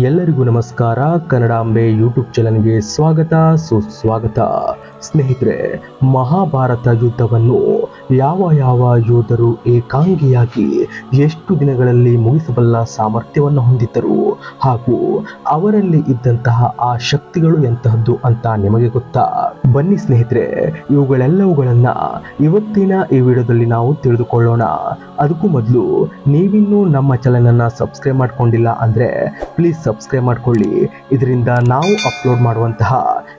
ಎಲ್ಲರಿಗೂ ನಮಸ್ಕಾರ. ಕನ್ನಡಾಂಬೆ ಯೂಟ್ಯೂಬ್ ಚಾನಲ್ಗೆ ಸ್ವಾಗತ. ಸುಸ್ವಾಗತ. ಸ್ನೇಹಿತರೆ, ಮಹಾಭಾರತ ಯುದ್ಧವನ್ನು ಯಾವ ಯಾವ ಯೋಧರು ಏಕಾಂಗಿಯಾಗಿ ಎಷ್ಟು ದಿನಗಳಲ್ಲಿ ಮುಗಿಸಬಲ್ಲ ಸಾಮರ್ಥ್ಯವನ್ನು ಹೊಂದಿದ್ದರು ಹಾಗೂ ಅವರಲ್ಲಿ ಇದ್ದಂತಹ ಆ ಶಕ್ತಿಗಳು ಎಂತಹದ್ದು ಅಂತ ನಿಮಗೆ ಗೊತ್ತಾ? ಬನ್ನಿ ಸ್ನೇಹಿತರೆ, ಇವುಗಳೆಲ್ಲವುಗಳನ್ನ ಇವತ್ತಿನ ಈ ವಿಡಿಯೋದಲ್ಲಿ ನಾವು ತಿಳಿದುಕೊಳ್ಳೋಣ. ಅದಕ್ಕೂ ಮೊದಲು ನೀವಿನ್ನೂ ನಮ್ಮ ಚಾನಲನ್ನು ಸಬ್ಸ್ಕ್ರೈಬ್ ಮಾಡ್ಕೊಂಡಿಲ್ಲ ಅಂದರೆ ಪ್ಲೀಸ್ ಸಬ್ಸ್ಕ್ರೈಬ್ ಮಾಡ್ಕೊಳ್ಳಿ. ಇದರಿಂದ ನಾವು ಅಪ್ಲೋಡ್ ಮಾಡುವಂತಹ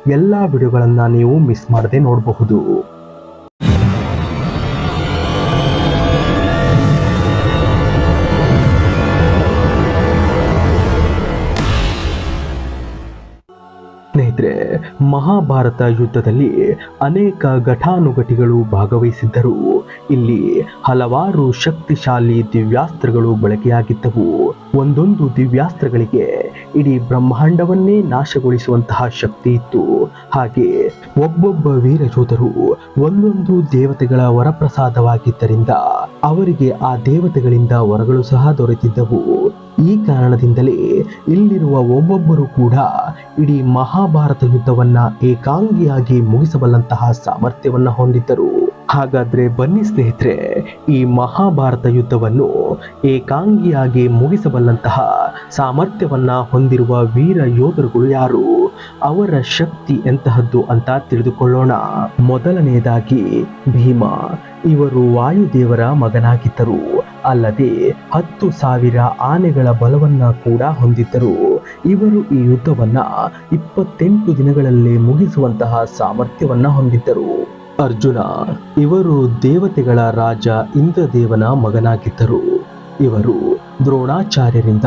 ಎಲ್ಲ ವಿಡಿಯೋಗಳನ್ನು ನೀವು ಮಿಸ್ ಮಾಡದೆ ನೋಡಬಹುದು. ಮಹಾಭಾರತ ಯುದ್ಧದಲ್ಲಿ ಅನೇಕ ಘಟಾನುಘಟಿಗಳು ಭಾಗವಹಿಸಿದ್ದರು. ಇಲ್ಲಿ ಹಲವಾರು ಶಕ್ತಿಶಾಲಿ ದಿವ್ಯಾಸ್ತ್ರಗಳು ಬಳಕೆಯಾಗಿದ್ದವು. ಒಂದೊಂದು ದಿವ್ಯಾಸ್ತ್ರಗಳಿಗೆ ಇಡೀ ಬ್ರಹ್ಮಾಂಡವನ್ನೇ ನಾಶಗೊಳಿಸುವಂತಹ ಶಕ್ತಿ ಇತ್ತು. ಹಾಗೆ ಒಬ್ಬೊಬ್ಬ ವೀರ ಯೋಧರು ಒಂದೊಂದು ದೇವತೆಗಳ ವರಪ್ರಸಾದವಾಗಿದ್ದರಿಂದ ಅವರಿಗೆ ಆ ದೇವತೆಗಳಿಂದ ವರಗಳು ಸಹ ದೊರೆತಿದ್ದವು. ಈ ಕಾರಣದಿಂದಲೇ ಇಲ್ಲಿರುವ ಒಬ್ಬೊಬ್ಬರು ಕೂಡ ಇಡೀ ಮಹಾಭಾರತ ಯುದ್ಧವನ್ನ ಏಕಾಂಗಿಯಾಗಿ ಮುಗಿಸಬಲ್ಲಂತಹ ಸಾಮರ್ಥ್ಯವನ್ನ ಹೊಂದಿದ್ದರು. ಹಾಗಾದ್ರೆ ಬನ್ನಿ ಸ್ನೇಹಿತರೆ, ಈ ಮಹಾಭಾರತ ಯುದ್ಧವನ್ನು ಏಕಾಂಗಿಯಾಗಿ ಮುಗಿಸಬಲ್ಲಂತಹ ಸಾಮರ್ಥ್ಯವನ್ನ ಹೊಂದಿರುವ ವೀರ ಯೋಧರುಗಳು ಯಾರು? ಅವರ ಶಕ್ತಿ ಎಂತಹದ್ದು ಅಂತ ತಿಳಿದುಕೊಳ್ಳೋಣ. ಮೊದಲನೆಯದಾಗಿ ಭೀಮ. ಇವರು ವಾಯುದೇವರ ಮಗನಾಗಿದ್ದರು. ಅಲ್ಲದೆ ಹತ್ತು ಸಾವಿರ ಆನೆಗಳ ಬಲವನ್ನ ಕೂಡ ಹೊಂದಿದ್ದರು. ಇವರು ಈ ಯುದ್ಧವನ್ನ ಇಪ್ಪತ್ತೆಂಟು ದಿನಗಳಲ್ಲಿ ಮುಗಿಸುವಂತಹ ಸಾಮರ್ಥ್ಯವನ್ನ ಹೊಂದಿದ್ದರು. ಅರ್ಜುನ, ಇವರು ದೇವತೆಗಳ ರಾಜ ಇಂದ್ರದೇವನ ಮಗನಾಗಿದ್ದರು. ಇವರು ದ್ರೋಣಾಚಾರ್ಯರಿಂದ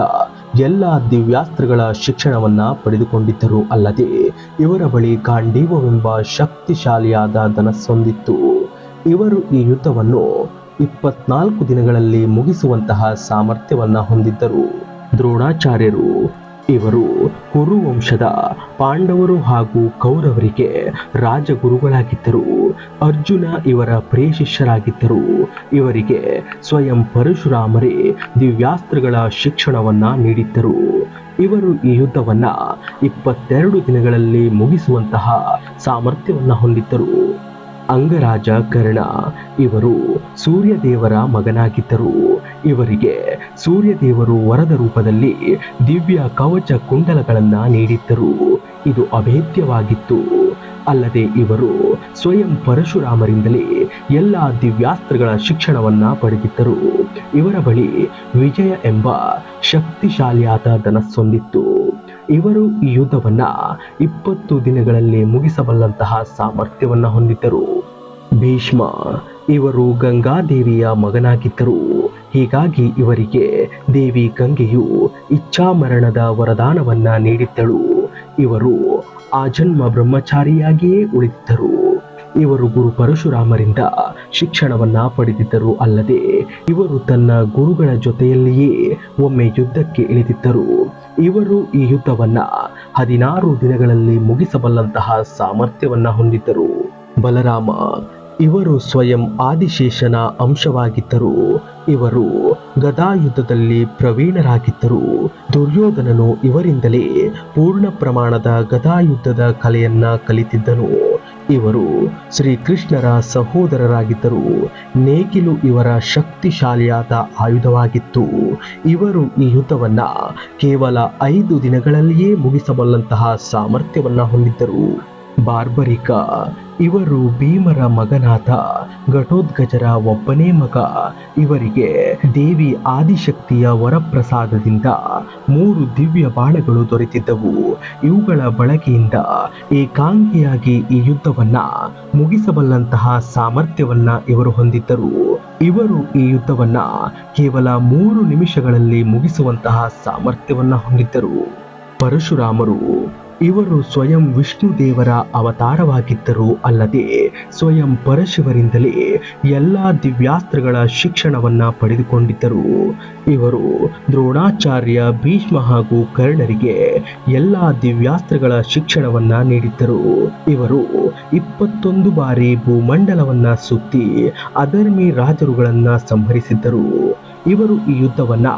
ಎಲ್ಲ ದಿವ್ಯಾಸ್ತ್ರಗಳ ಶಿಕ್ಷಣವನ್ನ ಪಡೆದುಕೊಂಡಿದ್ದರು. ಅಲ್ಲದೆ ಇವರ ಬಳಿ ಗಾಂಡೀವವೆಂಬ ಶಕ್ತಿಶಾಲಿಯಾದ ಧನಸ್ಸೊಂದಿತ್ತು. ಇವರು ಈ ಯುದ್ಧವನ್ನು ಇಪ್ಪತ್ನಾಲ್ಕು ದಿನಗಳಲ್ಲಿ ಮುಗಿಸುವಂತಹ ಸಾಮರ್ಥ್ಯವನ್ನ ಹೊಂದಿದ್ದರು. ದ್ರೋಣಾಚಾರ್ಯರು, ಇವರು ಕುರುವಂಶದ ಪಾಂಡವರು ಹಾಗೂ ಕೌರವರಿಗೆ ರಾಜಗುರುಗಳಾಗಿದ್ದರು. ಅರ್ಜುನ ಇವರ ಪ್ರಿಯ ಶಿಷ್ಯರಾಗಿದ್ದರು. ಇವರಿಗೆ ಸ್ವಯಂ ಪರಶುರಾಮರೇ ದಿವ್ಯಾಸ್ತ್ರಗಳ ಶಿಕ್ಷಣವನ್ನ ನೀಡಿದ್ದರು. ಇವರು ಈ ಯುದ್ಧವನ್ನ ಇಪ್ಪತ್ತೆರಡು ದಿನಗಳಲ್ಲಿ ಮುಗಿಸುವಂತಹ ಸಾಮರ್ಥ್ಯವನ್ನ ಹೊಂದಿದ್ದರು. ಅಂಗರಾಜ ಕರ್ಣ ಇವರು ಸೂರ್ಯದೇವರ ಮಗನಾಗಿದ್ದರು. ಇವರಿಗೆ ಸೂರ್ಯದೇವರು ವರದ ರೂಪದಲ್ಲಿ ದಿವ್ಯ ಕವಚ ಕುಂಡಲಗಳನ್ನು ನೀಡಿದ್ದರು. ಇದು ಅಭೇದ್ಯವಾಗಿತ್ತು. ಅಲ್ಲದೆ ಇವರು ಸ್ವಯಂ ಪರಶುರಾಮರಿಂದಲೇ ಎಲ್ಲ ದಿವ್ಯಾಸ್ತ್ರಗಳ ಶಿಕ್ಷಣವನ್ನ ಪಡೆದಿದ್ದರು. ಇವರ ಬಳಿ ವಿಜಯ ಎಂಬ ಶಕ್ತಿಶಾಲಿಯಾದ ಧನಸ್ಸೊಂದಿತ್ತು. ಇವರು ಈ ಯುದ್ಧವನ್ನ ಇಪ್ಪತ್ತು ದಿನಗಳಲ್ಲಿ ಮುಗಿಸಬಲ್ಲಂತಹ ಸಾಮರ್ಥ್ಯವನ್ನ ಹೊಂದಿದ್ದರು. ಭೀಷ್ಮ ಇವರು ಗಂಗಾದೇವಿಯ ಮಗನಾಗಿದ್ದರು. ಹೀಗಾಗಿ ಇವರಿಗೆ ದೇವಿ ಗಂಗೆಯು ಇಚ್ಛಾಮರಣದ ವರದಾನವನ್ನ ನೀಡಿದ್ದಳು. ಇವರು ಆ ಜನ್ಮ ಬ್ರಹ್ಮಚಾರಿಯಾಗಿಯೇ ಉಳಿದಿದ್ದರು. ಇವರು ಗುರು ಪರಶುರಾಮರಿಂದ ಶಿಕ್ಷಣವನ್ನ ಪಡೆದಿದ್ದರು ಅಲ್ಲದೆ ಇವರು ತನ್ನ ಗುರುಗಳ ಜೊತೆಯಲ್ಲಿಯೇ ಒಮ್ಮೆ ಯುದ್ಧಕ್ಕೆ ಇಳಿದಿದ್ದರು. ಇವರು ಈ ಯುದ್ಧವನ್ನ ಹದಿನಾರು ದಿನಗಳಲ್ಲಿ ಮುಗಿಸಬಲ್ಲಂತಹ ಸಾಮರ್ಥ್ಯವನ್ನ ಹೊಂದಿದ್ದರು. ಬಲರಾಮ, ಇವರು ಸ್ವಯಂ ಆದಿಶೇಷನ ಅಂಶವಾಗಿದ್ದರು. ಇವರು ಗದಾಯುದ್ಧದಲ್ಲಿ ಪ್ರವೀಣರಾಗಿದ್ದರು. ದುರ್ಯೋಧನನು ಇವರಿಂದಲೇ ಪೂರ್ಣ ಪ್ರಮಾಣದ ಗದಾಯುದ್ಧದ ಕಲೆಯನ್ನ ಕಲಿತಿದ್ದನು. ಇವರು ಶ್ರೀಕೃಷ್ಣರ ಸಹೋದರರಾಗಿದ್ದರು ನೇಗಿಲು ಇವರ ಶಕ್ತಿಶಾಲಿಯಾದ ಆಯುಧವಾಗಿತ್ತು. ಇವರು ಈ ಯುದ್ಧವನ್ನ ಕೇವಲ ಐದು ದಿನಗಳಲ್ಲಿಯೇ ಮುಗಿಸಬಲ್ಲಂತಹ ಸಾಮರ್ಥ್ಯವನ್ನ ಹೊಂದಿದ್ದರು. ಬಾರ್ಬರಿಕ. ಇವರು ಭೀಮರ ಮಗನಾದ ಘಟೋದ್ಗಜರ ಒಬ್ಬನೇ ಮಗ. ಇವರಿಗೆ ದೇವಿ ಆದಿಶಕ್ತಿಯ ವರಪ್ರಸಾದದಿಂದ ಮೂರು ದಿವ್ಯ ಬಾಳೆಗಳು ದೊರೆತಿದ್ದವು. ಇವುಗಳ ಬಳಕೆಯಿಂದ ಏಕಾಂಗಿಯಾಗಿ ಈ ಯುದ್ಧವನ್ನ ಮುಗಿಸಬಲ್ಲಂತಹ ಸಾಮರ್ಥ್ಯವನ್ನ ಇವರು ಹೊಂದಿದ್ದರು. ಇವರು ಈ ಯುದ್ಧವನ್ನ ಕೇವಲ ಮೂರು ನಿಮಿಷಗಳಲ್ಲಿ ಮುಗಿಸುವಂತಹ ಸಾಮರ್ಥ್ಯವನ್ನ ಹೊಂದಿದ್ದರು. ಪರಶುರಾಮರು ಇವರು ಸ್ವಯಂ ವಿಷ್ಣು ದೇವರ ಅವತಾರವಾಗಿದ್ದರು ಅಲ್ಲದೆ ಸ್ವಯಂ ಪರಶಿವರಿಂದಲೇ ಎಲ್ಲ ದಿವ್ಯಾಸ್ತ್ರಗಳ ಶಿಕ್ಷಣವನ್ನ ಪಡೆದುಕೊಂಡಿದ್ದರು. ಇವರು ದ್ರೋಣಾಚಾರ್ಯ ಭೀಷ್ಮ ಹಾಗೂ ಕರ್ಣರಿಗೆ ಎಲ್ಲ ದಿವ್ಯಾಸ್ತ್ರಗಳ ಶಿಕ್ಷಣವನ್ನ ನೀಡಿದ್ದರು. ಇವರು ಇಪ್ಪತ್ತೊಂದು ಬಾರಿ ಭೂಮಂಡಲವನ್ನ ಸುತ್ತಿ ಅಧರ್ಮಿ ರಾಜರುಗಳನ್ನ ಸಂಹರಿಸಿದ್ದರು. ಇವರು ಈ ಯುದ್ಧವನ್ನ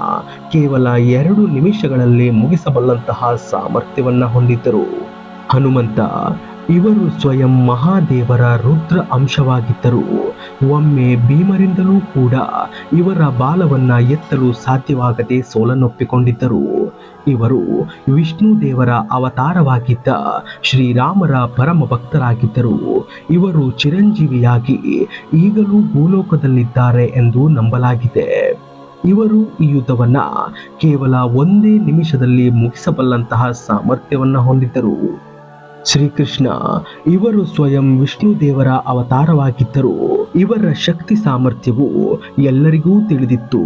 ಕೇವಲ ಎರಡು ನಿಮಿಷಗಳಲ್ಲಿ ಮುಗಿಸಬಲ್ಲಂತಹ ಸಾಮರ್ಥ್ಯವನ್ನ ಹೊಂದಿದ್ದರು. ಹನುಮಂತ ಇವರು ಸ್ವಯಂ ಮಹಾದೇವರ ರುದ್ರ ಅಂಶವಾಗಿದ್ದರು. ಒಮ್ಮೆ ಭೀಮರಿಂದಲೂ ಕೂಡ ಇವರ ಬಾಲವನ್ನ ಎತ್ತಲು ಸಾಧ್ಯವಾಗದೆ ಸೋಲನ್ನೊಪ್ಪಿಕೊಂಡಿದ್ದರು. ಇವರು ವಿಷ್ಣು ದೇವರ ಅವತಾರವಾಗಿದ್ದ ಶ್ರೀರಾಮರ ಪರಮ ಭಕ್ತರಾಗಿದ್ದರು. ಇವರು ಚಿರಂಜೀವಿಯಾಗಿ ಈಗಲೂ ಭೂಲೋಕದಲ್ಲಿದ್ದಾರೆ ಎಂದು ನಂಬಲಾಗಿದೆ. ಇವರು ಈ ಯುದ್ಧವನ್ನ ಕೇವಲ ಒಂದೇ ನಿಮಿಷದಲ್ಲಿ ಮುಗಿಸಬಲ್ಲಂತಹ ಸಾಮರ್ಥ್ಯವನ್ನ ಹೊಂದಿದ್ದರು. ಶ್ರೀಕೃಷ್ಣ ಇವರು ಸ್ವಯಂ ವಿಷ್ಣು ದೇವರ ಅವತಾರವಾಗಿದ್ದರು. ಇವರ ಶಕ್ತಿ ಸಾಮರ್ಥ್ಯವು ಎಲ್ಲರಿಗೂ ತಿಳಿದಿತ್ತು.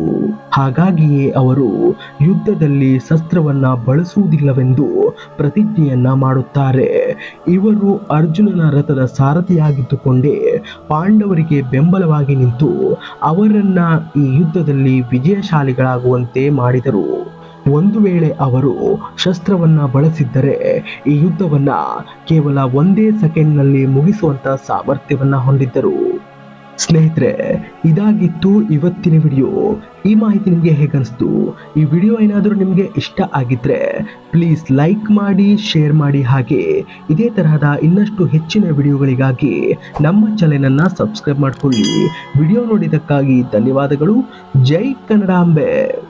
ಹಾಗಾಗಿಯೇ ಅವರು ಯುದ್ಧದಲ್ಲಿ ಶಸ್ತ್ರವನ್ನ ಬಳಸುವುದಿಲ್ಲವೆಂದು ಪ್ರತಿಜ್ಞೆಯನ್ನ ಮಾಡುತ್ತಾರೆ. ಇವರು ಅರ್ಜುನನ ರಥದ ಸಾರಥಿಯಾಗಿದ್ದುಕೊಂಡೇ ಪಾಂಡವರಿಗೆ ಬೆಂಬಲವಾಗಿ ನಿಂತು ಅವರನ್ನ ಈ ಯುದ್ಧದಲ್ಲಿ ವಿಜಯಶಾಲಿಗಳಾಗುವಂತೆ ಮಾಡಿದರು. ಒಂದು ವೇಳೆ ಅವರು ಶಸ್ತ್ರವನ್ನ ಬಳಸಿದ್ದರೆ ಈ ಯುದ್ಧವನ್ನ ಕೇವಲ ಒಂದೇ ಸೆಕೆಂಡ್ನಲ್ಲಿ ಮುಗಿಸುವಂತ ಸಾಮರ್ಥ್ಯವನ್ನ ಹೊಂದಿದ್ದರು. ಸ್ನೇಹಿತರೆ, ಇದಾಗಿತ್ತು ಇವತ್ತಿನ ವಿಡಿಯೋ. ಈ ಮಾಹಿತಿ ನಿಮಗೆ ಹೇಗನ್ನಿಸ್ತು ಈ ವಿಡಿಯೋ ಏನಾದರೂ ನಿಮಗೆ ಇಷ್ಟ ಆಗಿದ್ರೆ ಪ್ಲೀಸ್ ಲೈಕ್ ಮಾಡಿ ಶೇರ್ ಮಾಡಿ ಹಾಗೆ. ಇದೇ ತರಹದ ಇನ್ನಷ್ಟು ಹೆಚ್ಚಿನ ವಿಡಿಯೋಗಳಿಗಾಗಿ ನಮ್ಮ ಚಾನೆಲನ್ನು ಸಬ್ಸ್ಕ್ರೈಬ್ ಮಾಡಿಕೊಳ್ಳಿ. ವಿಡಿಯೋ ನೋಡಿದ್ದಕ್ಕಾಗಿ ಧನ್ಯವಾದಗಳು. ಜೈ ಕನ್ನಡಾಂಬೆ